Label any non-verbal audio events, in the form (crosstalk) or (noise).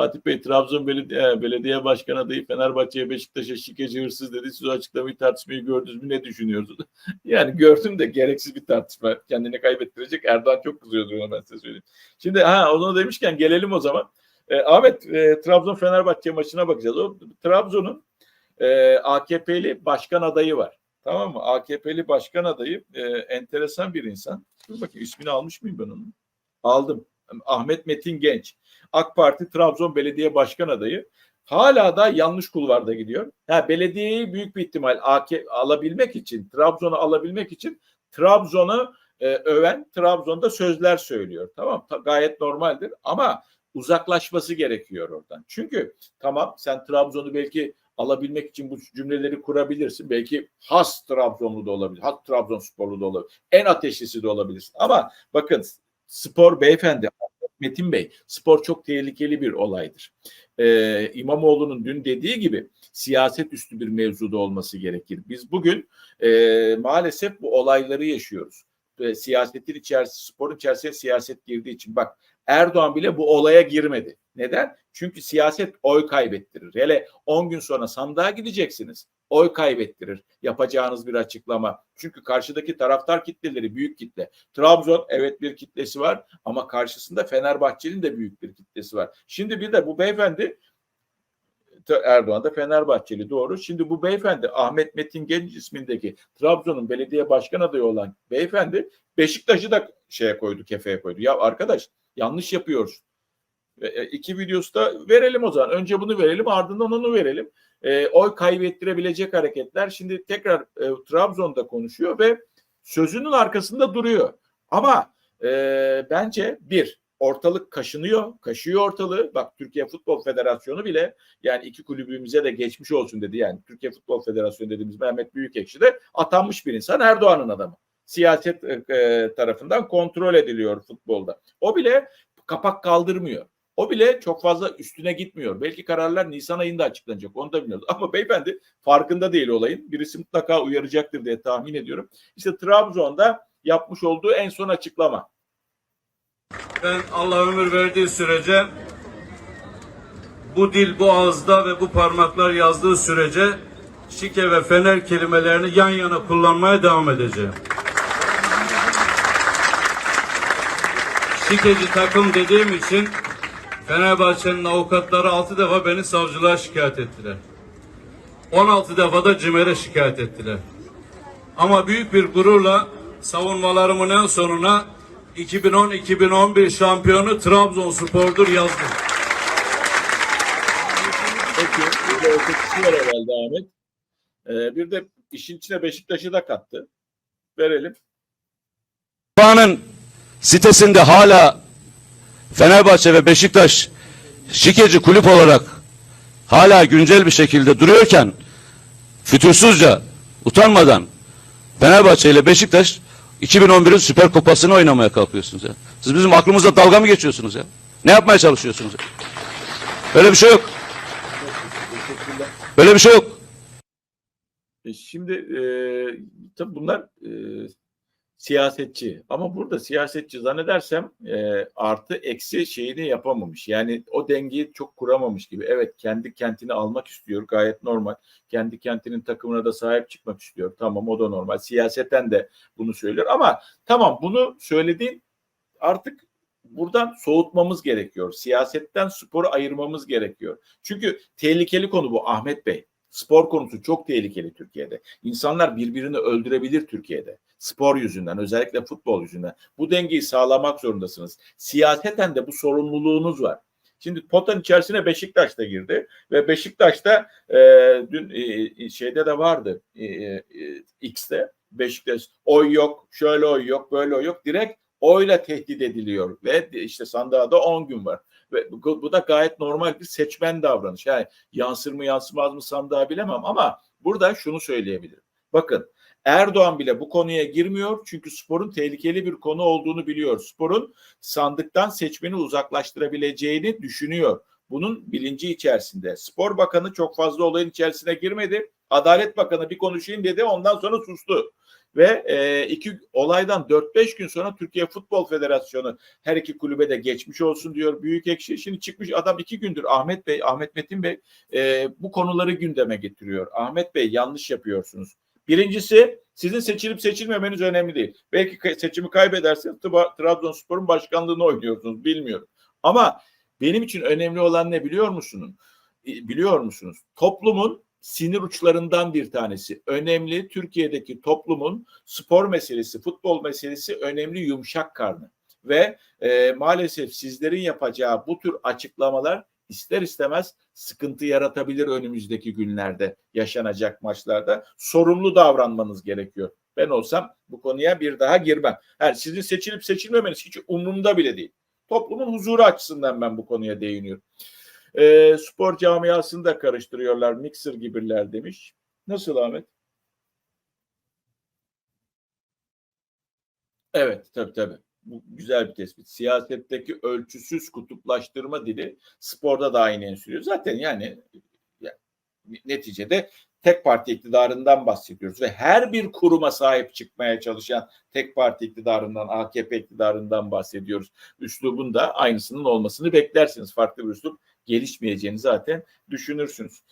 Fatih Bey Trabzon Belediye, Belediye Başkanı adayı Fenerbahçe'ye Beşiktaş'a şikeci hırsız dedi. Siz o açıklamayı tartışmayı gördünüz mü? Ne düşünüyorsunuz? (laughs) yani gördüm de gereksiz bir tartışma. Kendini kaybettirecek. Erdoğan çok kızıyordu ona ben size söyleyeyim. Şimdi ha onu demişken gelelim o zaman. E, Ahmet e, Trabzon Fenerbahçe maçına bakacağız. O Trabzon'un e, AKP'li başkan adayı var. Tamam mı? AKP'li başkan adayı e, enteresan bir insan. Dur bakayım ismini almış mıyım ben onun? Aldım. Ahmet Metin Genç. AK Parti Trabzon Belediye Başkan adayı. Hala da yanlış kulvarda gidiyor. Ha, belediyeyi büyük bir ihtimal AK alabilmek için, Trabzon'u alabilmek için Trabzon'u e, öven, Trabzon'da sözler söylüyor. Tamam, ta, gayet normaldir ama uzaklaşması gerekiyor oradan. Çünkü tamam sen Trabzon'u belki alabilmek için bu cümleleri kurabilirsin. Belki has Trabzonlu da olabilir. Has Trabzonsporlu da olabilir. En ateşlisi de olabilirsin. Ama bakın spor beyefendi Metin Bey, spor çok tehlikeli bir olaydır. Ee, İmamoğlu'nun dün dediği gibi siyaset üstü bir mevzuda olması gerekir. Biz bugün e, maalesef bu olayları yaşıyoruz. E, siyasetin içerisinde, sporun içerisine siyaset girdiği için bak Erdoğan bile bu olaya girmedi. Neden? Çünkü siyaset oy kaybettirir. Hele 10 gün sonra sandığa gideceksiniz. Oy kaybettirir yapacağınız bir açıklama. Çünkü karşıdaki taraftar kitleleri büyük kitle. Trabzon evet bir kitlesi var ama karşısında Fenerbahçe'nin de büyük bir kitlesi var. Şimdi bir de bu beyefendi Erdoğan da Fenerbahçeli doğru. Şimdi bu beyefendi Ahmet Metin Genç ismindeki Trabzon'un belediye başkan adayı olan beyefendi Beşiktaş'ı da şeye koydu, kefeye koydu. Ya arkadaş yanlış yapıyoruz. E, iki videosu da verelim o zaman. Önce bunu verelim ardından onu verelim. E, oy kaybettirebilecek hareketler. Şimdi tekrar e, Trabzon'da konuşuyor ve sözünün arkasında duruyor. Ama e, bence bir ortalık kaşınıyor, kaşıyor ortalığı. Bak Türkiye Futbol Federasyonu bile yani iki kulübümüze de geçmiş olsun dedi. Yani Türkiye Futbol Federasyonu dediğimiz Mehmet Büyükekşi de atanmış bir insan Erdoğan'ın adamı. Siyaset e, tarafından kontrol ediliyor futbolda. O bile kapak kaldırmıyor. O bile çok fazla üstüne gitmiyor. Belki kararlar Nisan ayında açıklanacak. Onu da bilmiyoruz. (laughs) Ama beyefendi farkında değil olayın. Birisi mutlaka uyaracaktır diye tahmin ediyorum. İşte Trabzon'da yapmış olduğu en son açıklama. Ben Allah ömür verdiği sürece bu dil bu ağızda ve bu parmaklar yazdığı sürece şike ve fener kelimelerini yan yana kullanmaya devam edeceğim. Şikeci takım dediğim için Fenerbahçe'nin avukatları 6 defa beni savcılığa şikayet ettiler. 16 defa da CİMER'e şikayet ettiler. Ama büyük bir gururla savunmalarımın en sonuna 2010-2011 şampiyonu Trabzonspor'dur yazdım. Peki. Bir de ötekisi var herhalde Ahmet. Ee, bir de işin içine Beşiktaş'ı da kattı. Verelim. Erdoğan'ın sitesinde hala Fenerbahçe ve Beşiktaş şikeci kulüp olarak hala güncel bir şekilde duruyorken fütursuzca utanmadan Fenerbahçe ile Beşiktaş 2011'in Süper Kupası'nı oynamaya kalkıyorsunuz ya. Siz bizim aklımızda dalga mı geçiyorsunuz ya? Ne yapmaya çalışıyorsunuz ya? Böyle bir şey yok. Böyle bir şey yok. E, Şimdi e, tabii bunlar e, siyasetçi ama burada siyasetçi zannedersem e, artı eksi şeyini yapamamış. Yani o dengeyi çok kuramamış gibi. Evet kendi kentini almak istiyor gayet normal. Kendi kentinin takımına da sahip çıkmak istiyor. Tamam o da normal. Siyaseten de bunu söylüyor ama tamam bunu söylediğin artık buradan soğutmamız gerekiyor. Siyasetten sporu ayırmamız gerekiyor. Çünkü tehlikeli konu bu Ahmet Bey. Spor konusu çok tehlikeli Türkiye'de. İnsanlar birbirini öldürebilir Türkiye'de. Spor yüzünden, özellikle futbol yüzünden. Bu dengeyi sağlamak zorundasınız. Siyaseten de bu sorumluluğunuz var. Şimdi potanın içerisine Beşiktaş da girdi ve Beşiktaş'ta e, dün e, şeyde de vardı e, e, X'te Beşiktaş oy yok, şöyle oy yok, böyle oy yok. Direkt oyla tehdit ediliyor ve işte sandığa da 10 gün var. Ve bu, bu da gayet normal bir seçmen davranış. Yani yansır mı yansımaz mı sandığa bilemem ama burada şunu söyleyebilirim. Bakın Erdoğan bile bu konuya girmiyor çünkü sporun tehlikeli bir konu olduğunu biliyor. Sporun sandıktan seçmeni uzaklaştırabileceğini düşünüyor. Bunun bilinci içerisinde. Spor Bakanı çok fazla olayın içerisine girmedi. Adalet Bakanı bir konuşayım dedi ondan sonra sustu. Ve e, iki olaydan 4-5 gün sonra Türkiye Futbol Federasyonu her iki kulübe de geçmiş olsun diyor Büyük Ekşi. Şimdi çıkmış adam iki gündür Ahmet Bey, Ahmet Metin Bey e, bu konuları gündeme getiriyor. Ahmet Bey yanlış yapıyorsunuz. Birincisi sizin seçilip seçilmemeniz önemli değil. Belki seçimi kaybederseniz Tıba- Trabzonspor'un başkanlığını oynuyorsunuz bilmiyorum. Ama benim için önemli olan ne biliyor musunuz? E, Biliyor musunuz? Toplumun sinir uçlarından bir tanesi. Önemli Türkiye'deki toplumun spor meselesi, futbol meselesi önemli yumuşak karnı. Ve e, maalesef sizlerin yapacağı bu tür açıklamalar ister istemez sıkıntı yaratabilir önümüzdeki günlerde yaşanacak maçlarda. Sorumlu davranmanız gerekiyor. Ben olsam bu konuya bir daha girmem. Yani sizin seçilip seçilmemeniz hiç umurumda bile değil. Toplumun huzuru açısından ben bu konuya değiniyorum. E, spor camiasını da karıştırıyorlar. Mixer gibiler demiş. Nasıl Ahmet? Evet tabii tabii. Bu güzel bir tespit. Siyasetteki ölçüsüz kutuplaştırma dili sporda da aynı sürüyor. Zaten yani, yani neticede tek parti iktidarından bahsediyoruz ve her bir kuruma sahip çıkmaya çalışan tek parti iktidarından, AKP iktidarından bahsediyoruz. Üslubun da aynısının olmasını beklersiniz. Farklı bir üslup gelişmeyeceğini zaten düşünürsünüz.